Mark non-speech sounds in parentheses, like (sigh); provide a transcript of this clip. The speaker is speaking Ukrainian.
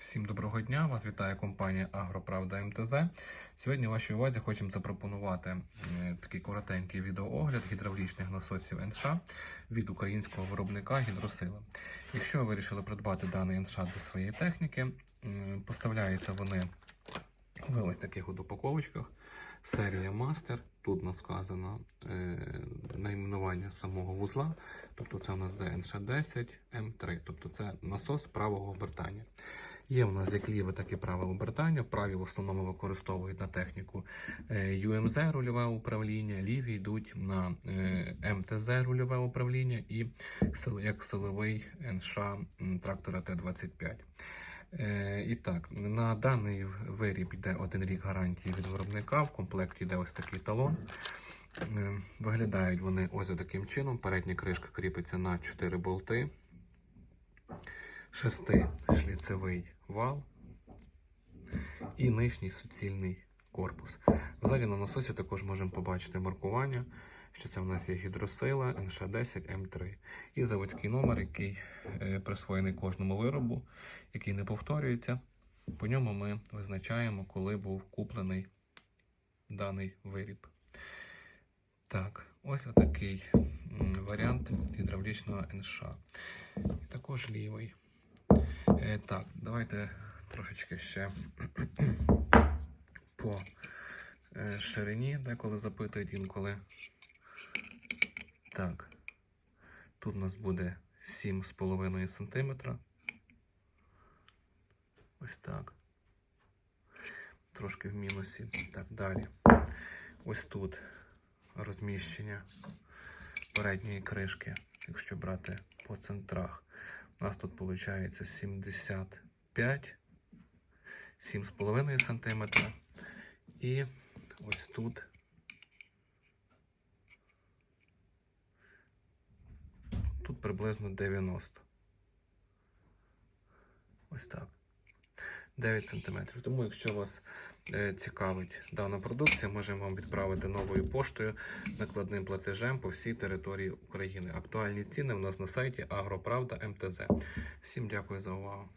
Всім доброго дня! Вас вітає компанія Агроправда МТЗ. Сьогодні вашій увазі хочемо запропонувати такий коротенький відеоогляд гідравлічних насосів НШ від українського виробника Гідросила. Якщо ви вирішили придбати даний НШ до своєї техніки, поставляються вони в ось таких от упаковочках. Серія Master. Тут нас сказано е, найменування самого вузла. Тобто це у нас DNШ10 М3, тобто це насос правого обертання. Є у нас як ліве, так і праве обертання. Праві в основному використовують на техніку е, UMZ рульове управління, ліві йдуть на е, МТЗ рульове управління і як силовий НШ трактора Т-25. Е, І так, на даний виріб йде один рік гарантії від виробника. В комплекті йде ось такий талон. Виглядають вони ось таким чином. Передня кришка кріпиться на 4 болти, шестишліцевий вал і нижній суцільний корпус. Ззаді на насосі також можемо побачити маркування, що це в нас є гідросила NШ10 М3 і заводський номер, який е, присвоєний кожному виробу, який не повторюється. По ньому ми визначаємо, коли був куплений даний виріб. Так, ось отакий варіант гідравлічного НШ. І також лівий. Е, так, давайте трошечки ще (clears throat) по е, ширині, деколи запитують інколи. Так, тут у нас буде 7,5 см. Ось так. Трошки в мінусі. Так, далі. Ось тут розміщення передньої кришки, якщо брати по центрах. У нас тут виходить 75, 7,5 см. І ось тут тут приблизно 90. Ось так. 9 см. Тому, якщо вас е, цікавить дана продукція, можемо вам відправити новою поштою накладним платежем по всій території України. Актуальні ціни у нас на сайті Агроправда МТЗ. Всім дякую за увагу.